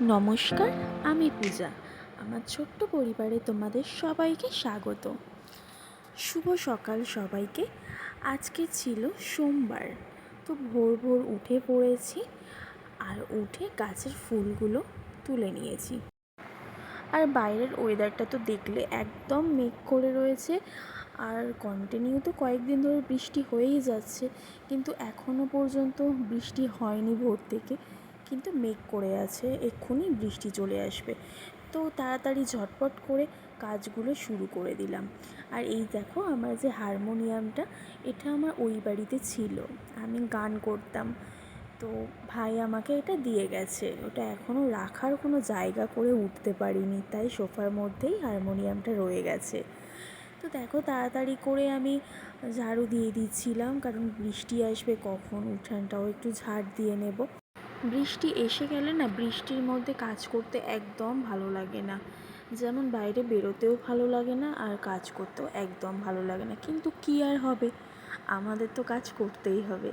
নমস্কার, আমি পূজা। আমার ছোট্ট পরিবারে তোমাদের সবাইকে স্বাগত। শুভ সকাল সবাইকে। আজকে ছিল সোমবার, তো ভোর ভোর উঠে পড়েছি আর উঠে গাছের ফুলগুলো তুলে নিয়েছি। আর বাইরের ওয়েদারটা তো দেখলে একদম মেঘ করে রয়েছে আর কন্টিনিউ তো কয়েকদিন ধরে বৃষ্টি হয়েই যাচ্ছে, কিন্তু এখনও পর্যন্ত বৃষ্টি হয়নি ভোর থেকে। কিন্তু মেঘ করে আছে, এক্ষুনি বৃষ্টি চলে আসবে। তো তাড়াতাড়ি ঝটপট করে কাজগুলো শুরু করে দিলাম। আর এই দেখো আমার যে হারমোনিয়ামটা, এটা আমার ওই বাড়িতে ছিল। আমি গান করতাম। তো ভাই আমাকে এটা দিয়ে গেছে। ওটা এখনও রাখার কোনো জায়গা করে উঠতে পারিনি, তাই সোফার মধ্যেই হারমোনিয়ামটা রয়ে গেছে। তো দেখো তাড়াতাড়ি করে আমি ঝাড়ু দিয়ে দিচ্ছিলাম, কারণ বৃষ্টি আসবে কখন? উঠানটাও একটু ঝাড় দিয়ে নেব। বৃষ্টি এসে গেলে না বৃষ্টির মধ্যে কাজ করতে একদম ভালো লাগে না। যেমন বাইরে বেরোতেও ভালো লাগে না আর কাজ করতেও একদম ভালো লাগে না। কিন্তু কী আর হবে? আমাদের তো কাজ করতেই হবে।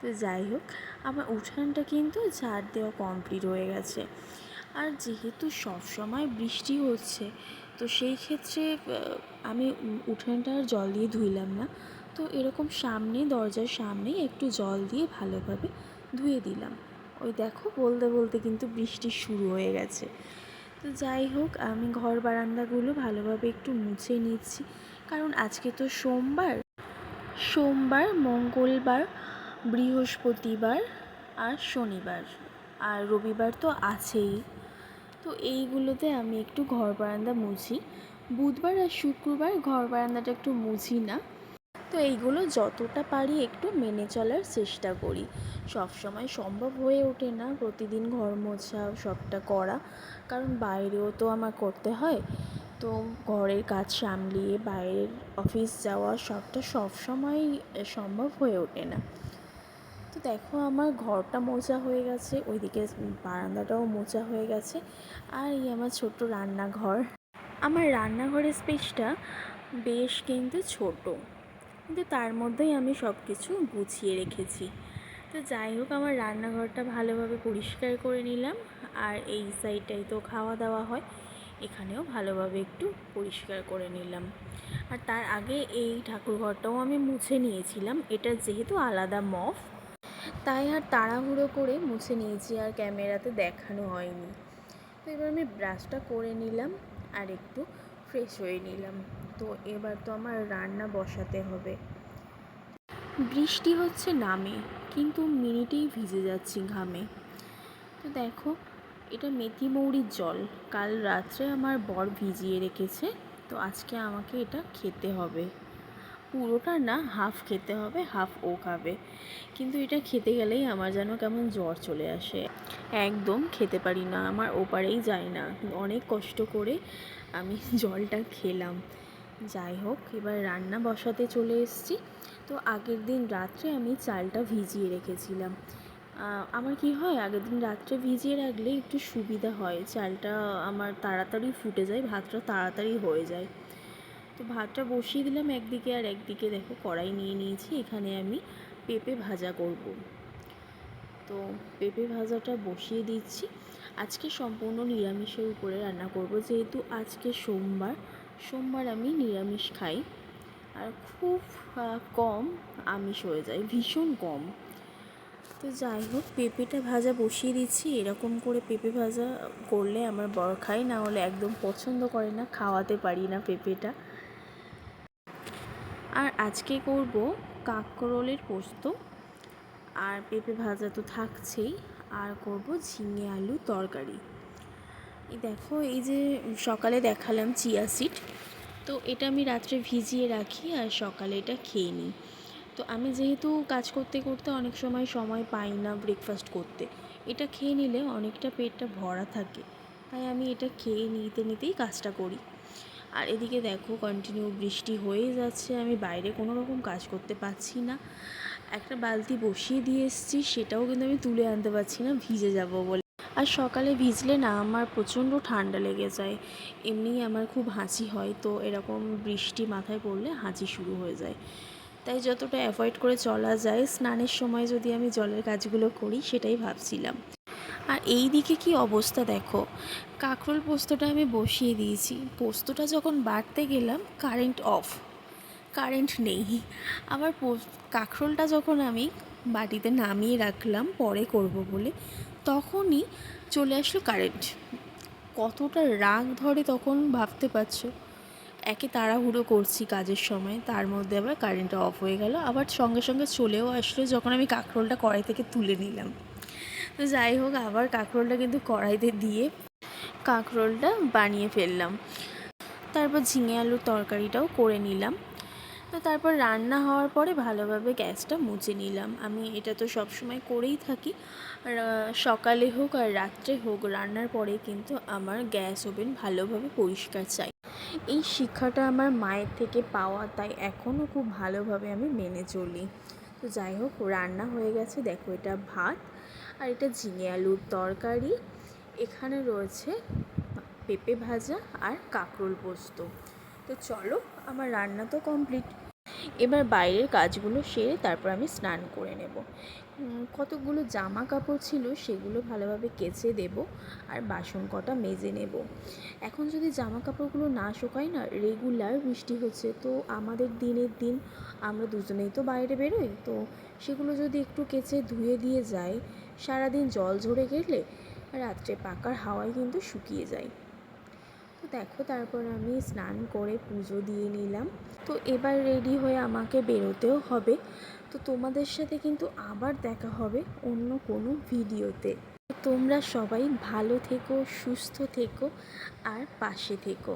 তো যাই হোক, আমার উঠানটা কিন্তু ঝাড় দেওয়া কমপ্লিট হয়ে গেছে। আর যেহেতু সব সময় বৃষ্টি হচ্ছে, তো সেই ক্ষেত্রে আমি উঠানটা আর জল দিয়ে ধুইলাম না। তো এরকম সামনে, দরজার সামনেই একটু জল দিয়ে ভালোভাবে ধুয়ে দিলাম। ওই দেখো বলতে বলতে কিন্তু বৃষ্টি শুরু হয়ে গেছে। তো যাই হোক, আমি ঘর বারান্দাগুলো ভালোভাবে একটু মুছে নিচ্ছি। কারণ আজকে তো সোমবার। সোমবার, মঙ্গলবার, বৃহস্পতিবার আর শনিবার। আর রবিবার তো আছেই। তো এইগুলোতে আমি একটু ঘর বারান্দা মুছি। বুধবার আর শুক্রবার ঘর বারান্দাটা একটু মুছি না। তো এইগুলো যতটা পারি একটু মেনে চলার চেষ্টা করি। সব সময় সম্ভব হয়ে ওঠে না প্রতিদিন ঘর মোছা, সবটা করা। কারণ বাইরেও তো আমার করতে হয়। তো ঘরের কাজ সামলিয়ে বাইরের অফিস যাওয়া সবটা সব সময় সম্ভব হয়ে ওঠে না। তো দেখো আমার ঘরটা মোছা হয়ে গেছে, ওইদিকে বারান্দাটাও মোছা হয়ে গেছে। আর এই আমার ছোট্ট রান্নাঘর। আমার রান্নাঘরের স্পেসটা বেশ কিন্তু ছোটো। কিন্তু তার মধ্যেই আমি সব কিছু গুছিয়ে রেখেছি। তো যাই হোক, আমার রান্নাঘরটা ভালোভাবে পরিষ্কার করে নিলাম। আর এই সাইডটাই তো খাওয়া দাওয়া হয়, এখানেও ভালোভাবে একটু পরিষ্কার করে নিলাম। আর তার আগে এই ঠাকুরঘরটাও আমি মুছে নিয়েছিলাম। এটা যেহেতু আলাদা মফ, তাই আর তাড়াহুড়ো করে মুছে নিয়েছি, আর ক্যামেরাতে দেখানো হয়নি। তো এবার আমি ব্রাশটা করে নিলাম, আর একটু ফ্রেশ হয়ে নিলাম। তো এবার তো আমার রান্না বসাতে হবে। বৃষ্টি হচ্ছে নামে, কিন্তু মিনিটেই ভিজে যাচ্ছি ঘামে। তো দেখো, এটা মেথি মৌরির জল। কাল রাত্রে আমার বর ভিজিয়ে রেখেছে, তো আজকে আমাকে এটা খেতে হবে। পুরোটা না, হাফ খেতে হবে, হাফ ও খাবে। কিন্তু এটা খেতে গেলেই আমার যেন কেমন জ্বর চলে আসে। একদম খেতে পারি না, আমার ওপারেই যায় না। অনেক কষ্ট করে আমি জলটা খেলাম। যাই হোক, এবার রান্না বসাতে চলে এসেছি। তো আগের দিন রাত্রে আমি চালটা ভিজিয়ে রেখেছিলাম। আমার কি হয়, আগের দিন রাত্রে ভিজিয়ে রাখলে একটু সুবিধা হয়। চালটা আমার তাড়াতাড়ি ফুটে যায়, ভাতটা তাড়াতাড়ি হয়ে যায়। তো ভাতটা বসিয়ে দিলাম একদিকে আর একদিকে দেখো কড়াই নিয়ে নিয়েছি। এখানে আমি পেঁপে ভাজা করব। তো পেঁপে ভাজাটা বসিয়ে দিচ্ছি। আজকে সম্পূর্ণ নিরামিষের উপরে রান্না করব, যেহেতু আজকে সোমবার। সোমবার আমি নিরামিষ খাই আর খুব কম আমিষ হয়ে যায়, ভীষণ কম। তো যাই হোক, পেঁপেটা ভাজা বসিয়ে দিচ্ছি। এরকম করে পেঁপে ভাজা করলে আমার বড় খাই না হলে একদম পছন্দ করে না, খাওয়াতে পারি না পেঁপেটা। আর আজকে করব কাঁকরোলের পোস্ত। আর পেঁপে ভাজা তো থাকছেই। আর করব ঝিঙে আলু তরকারি। এই দেখো, এই যে সকালে দেখালাম চিয়া সিড। তো এটা আমি রাত্রে ভিজিয়ে রাখি আর সকালে এটা খেয়ে নিই। তো আমি যেহেতু কাজ করতে করতে অনেক সময় সময় পাই না ব্রেকফাস্ট করতে, এটা খেয়ে নিলে অনেকটা পেটটা ভরা থাকে। তাই আমি এটা খেয়ে নিতে নিতেই কাজটা করি। আর এদিকে দেখো কন্টিনিউ বৃষ্টি হয়ে যাচ্ছে, আমি বাইরে কোনো রকম কাজ করতে পারছি না। একটা বালতি বসিয়ে দিয়ে এসেছি, সেটাও কিন্তু আমি তুলে আনতে পারছি না, ভিজে যাব বলে। আর সকালে ভিজলে না আমার প্রচণ্ড ঠান্ডা লেগে যায়। এমনিই আমার খুব হাঁচি হয়, তো এরকম বৃষ্টি মাথায় পড়লে হাঁচি শুরু হয়ে যায়। তাই যতটা অ্যাভয়েড করে চলা যায়, স্নানের সময় যদি আমি জলের কাজগুলো করি, সেটাই ভাবছিলাম। আর এই দিকে কি অবস্থা দেখো? কাঁকরোল পোস্তটা আমি বসিয়ে দিয়েছি। পোস্তটা যখন বাড়তে গেলাম কারেন্ট অফ কারেন্ট নেই। আবার কাঁকরোলটা যখন আমি বাটিতে নামিয়ে রাখলাম, পরে করব বলে। তখনই চলে আসলো কারেন্ট কতটা রাগ ধরে তখন ভাবতে পারছ? একে তাড়াহুড়ো করছি কাজের সময়, তার মধ্যে আবার কারেন্টটা অফ হয়ে গেল। আবার সঙ্গে সঙ্গে চলেও আসলো যখন আমি কাঁকরোলটা কড়াই থেকে তুলে নিলাম। তো যাই হোক, আবার কাঁকরোলটা কিন্তু কড়াইতে দিয়ে কাঁকরোলটা বানিয়ে ফেললাম। তারপর ঝিঙে আলুর তরকারিটাও করে নিলাম। তো তারপর রান্না হওয়ার পরে ভালোভাবে গ্যাসটা মুছে নিলাম। আমি এটা তো সবসময় করেই থাকি। সকালে হোক আর রাত্রে হোক, রান্নার পরে কিন্তু আমার গ্যাস ওভেন ভালোভাবে পরিষ্কার চাই। এই শিক্ষাটা আমার মায়ের থেকে পাওয়া, তাই এখনও খুব ভালোভাবে আমি মেনে চলি। তো যাই হোক, রান্না হয়ে গেছে। দেখো এটা ভাত আর এটা ঝিঙে আলুর তরকারি। এখানে রয়েছে পেঁপে ভাজা আর কাঁকরোল পোস্ত। তো চলো, আমার রান্না তো কমপ্লিট এবার বাইরের কাজগুলো সেরে তারপর আমি স্নান করে নেব। কতগুলো জামা কাপড় ছিল সেগুলো ভালোভাবে কেচে দেব আর বাসন কটা মেজে নেব। এখন যদি জামা কাপড়গুলো না শুকায় না রেগুলার বৃষ্টি হচ্ছে, তো আমাদের দিনের দিন আমরা দুজনেই তো বাইরে বেরোই। তো সেগুলো যদি একটু কেচে ধুয়ে দিয়ে যাই, সারাদিন জল ঝরে গেলে রাত্রে পাকার হাওয়ায় কিন্তু শুকিয়ে যায়। দেখো, তারপর আমি স্নান করে পুজো দিয়ে নিলাম। তো এবার রেডি হয়ে আমাকে বেরোতেও হবে। তো তোমাদের সাথে কিন্তু আবার দেখা হবে অন্য কোনো ভিডিওতে। তোমরা সবাই ভালো থেকো, সুস্থ থেকো আর পাশে থেকো।